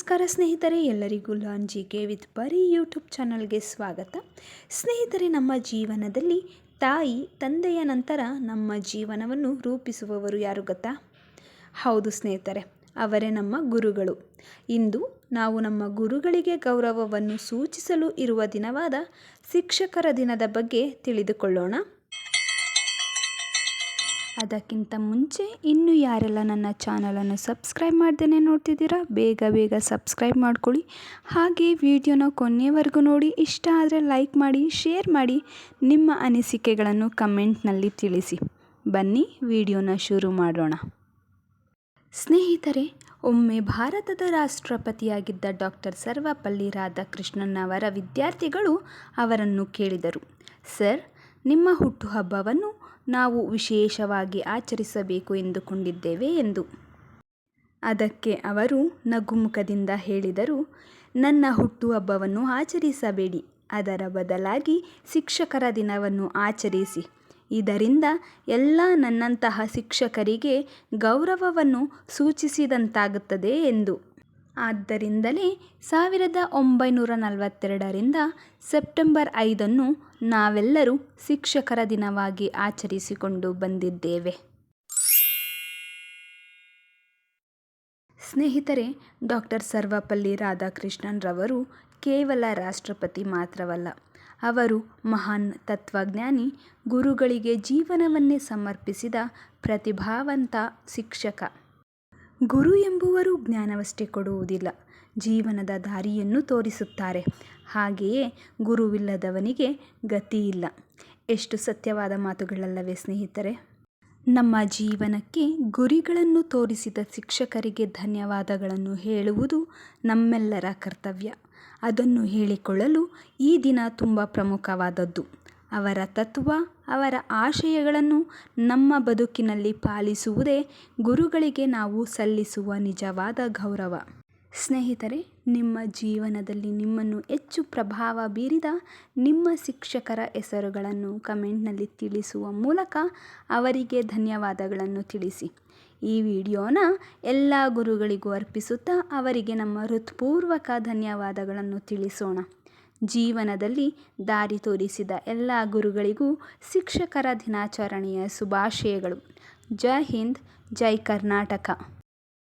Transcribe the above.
ನಮಸ್ಕಾರ ಸ್ನೇಹಿತರೆ, ಎಲ್ಲರಿಗೂ ಲಾಂಜಿಗೆ ವಿತ್ ಬರೀ ಯೂಟ್ಯೂಬ್ ಚಾನಲ್ಗೆ ಸ್ವಾಗತ. ಸ್ನೇಹಿತರೆ, ನಮ್ಮ ಜೀವನದಲ್ಲಿ ತಾಯಿ, ತಂದೆಯ ನಂತರ ನಮ್ಮ ಜೀವನವನ್ನು ರೂಪಿಸುವವರು ಯಾರು ಗೊತ್ತಾ? ಹೌದು ಸ್ನೇಹಿತರೆ, ಅವರೇ ನಮ್ಮ ಗುರುಗಳು. ಇಂದು ನಾವು ನಮ್ಮ ಗುರುಗಳಿಗೆ ಗೌರವವನ್ನು ಸೂಚಿಸಲು ಇರುವ ದಿನವಾದ ಶಿಕ್ಷಕರ ದಿನದ ಬಗ್ಗೆ ತಿಳಿದುಕೊಳ್ಳೋಣ. ಅದಕ್ಕಿಂತ ಮುಂಚೆ ಇನ್ನೂ ಯಾರೆಲ್ಲ ನನ್ನ ಚಾನಲನ್ನು ಸಬ್ಸ್ಕ್ರೈಬ್ ಮಾಡ್ದೇ ನೋಡ್ತಿದ್ದೀರಾ, ಬೇಗ ಬೇಗ ಸಬ್ಸ್ಕ್ರೈಬ್ ಮಾಡ್ಕೊಳ್ಳಿ. ಹಾಗೆ ವಿಡಿಯೋನ ಕೊನೆಯವರೆಗೂ ನೋಡಿ, ಇಷ್ಟ ಆದರೆ ಲೈಕ್ ಮಾಡಿ, ಶೇರ್ ಮಾಡಿ, ನಿಮ್ಮ ಅನಿಸಿಕೆಗಳನ್ನು ಕಮೆಂಟ್ನಲ್ಲಿ ತಿಳಿಸಿ. ಬನ್ನಿ, ವಿಡಿಯೋನ ಶುರು ಮಾಡೋಣ. ಸ್ನೇಹಿತರೆ, ಒಮ್ಮೆ ಭಾರತದ ರಾಷ್ಟ್ರಪತಿಯಾಗಿದ್ದ ಡಾಕ್ಟರ್ ಸರ್ವಪಲ್ಲಿ ರಾಧಾಕೃಷ್ಣನ್ ಅವರ ವಿದ್ಯಾರ್ಥಿಗಳು ಅವರನ್ನು ಕೇಳಿದರು. ಸರ್, ನಿಮ್ಮ ಹುಟ್ಟುಹಬ್ಬವನ್ನು ನಾವು ವಿಶೇಷವಾಗಿ ಆಚರಿಸಬೇಕು ಎಂದುಕೊಂಡಿದ್ದೇವೆ ಎಂದು. ಅದಕ್ಕೆ ಅವರು ನಗುಮುಖದಿಂದ ಹೇಳಿದರು, ನನ್ನ ಹುಟ್ಟುಹಬ್ಬವನ್ನು ಆಚರಿಸಬೇಡಿ. ಅದರ ಬದಲಾಗಿ ಶಿಕ್ಷಕರ ದಿನವನ್ನು ಆಚರಿಸಿ. ಇದರಿಂದ ಎಲ್ಲ ನನ್ನಂತಹ ಶಿಕ್ಷಕರಿಗೆ ಗೌರವವನ್ನು ಸೂಚಿಸಿದಂತಾಗುತ್ತದೆ ಎಂದು. ಆದ್ದರಿಂದಲೇ ಸಾವಿರದ ಒಂಬೈನೂರ ನಲವತ್ತೆರಡರಿಂದ ಸೆಪ್ಟೆಂಬರ್ ಐದನ್ನು ನಾವೆಲ್ಲರೂ ಶಿಕ್ಷಕರ ದಿನವಾಗಿ ಆಚರಿಸಿಕೊಂಡು ಬಂದಿದ್ದೇವೆ. ಸ್ನೇಹಿತರೆ ಡಾಕ್ಟರ್ ಸರ್ವಪಲ್ಲಿ ರಾಧಾಕೃಷ್ಣನ್ ರವರು ಕೇವಲ ರಾಷ್ಟ್ರಪತಿ ಮಾತ್ರವಲ್ಲ, ಅವರು ಮಹಾನ್ ತತ್ವಜ್ಞಾನಿ, ಗುರುಗಳಿಗೆ ಜೀವನವನ್ನೇ ಸಮರ್ಪಿಸಿದ ಪ್ರತಿಭಾವಂತ ಶಿಕ್ಷಕ. ಗುರು ಎಂಬುವರು ಜ್ಞಾನವಷ್ಟೇ ಕೊಡುವುದಿಲ್ಲ, ಜೀವನದ ದಾರಿಯನ್ನು ತೋರಿಸುತ್ತಾರೆ. ಹಾಗೆಯೇ ಗುರುವಿಲ್ಲದವನಿಗೆ ಗತಿಯಿಲ್ಲ. ಎಷ್ಟು ಸತ್ಯವಾದ ಮಾತುಗಳಲ್ಲವೇ ಸ್ನೇಹಿತರೆ. ನಮ್ಮ ಜೀವನಕ್ಕೆ ಗುರಿಗಳನ್ನು ತೋರಿಸಿದ ಶಿಕ್ಷಕರಿಗೆ ಧನ್ಯವಾದಗಳನ್ನು ಹೇಳುವುದು ನಮ್ಮೆಲ್ಲರ ಕರ್ತವ್ಯ. ಅದನ್ನು ಹೇಳಿಕೊಳ್ಳಲು ಈ ದಿನ ತುಂಬ ಪ್ರಮುಖವಾದದ್ದು. ಅವರ ತತ್ವ ಅವರ ಆಶಯಗಳನ್ನು ನಮ್ಮ ಬದುಕಿನಲ್ಲಿ ಪಾಲಿಸುವುದೇ ಗುರುಗಳಿಗೆ ನಾವು ಸಲ್ಲಿಸುವ ನಿಜವಾದ ಗೌರವ. ಸ್ನೇಹಿತರೆ, ನಿಮ್ಮ ಜೀವನದಲ್ಲಿ ನಿಮ್ಮನ್ನು ಹೆಚ್ಚು ಪ್ರಭಾವ ಬೀರಿದ ನಿಮ್ಮ ಶಿಕ್ಷಕರ ಹೆಸರುಗಳನ್ನು ಕಮೆಂಟ್ನಲ್ಲಿ ತಿಳಿಸುವ ಮೂಲಕ ಅವರಿಗೆ ಧನ್ಯವಾದಗಳನ್ನು ತಿಳಿಸಿ. ಈ ವಿಡಿಯೋನ ಎಲ್ಲ ಗುರುಗಳಿಗೂ ಅರ್ಪಿಸುತ್ತಾ ಅವರಿಗೆ ನಮ್ಮ ಹೃತ್ಪೂರ್ವಕ ಧನ್ಯವಾದಗಳನ್ನು ತಿಳಿಸೋಣ. ಜೀವನದಲ್ಲಿ ದಾರಿ ತೋರಿಸಿದ ಎಲ್ಲ ಗುರುಗಳಿಗೂ ಶಿಕ್ಷಕರ ದಿನಾಚರಣೆಯ ಶುಭಾಶಯಗಳು. ಜೈ ಹಿಂದ್ ಜೈ ಕರ್ನಾಟಕ.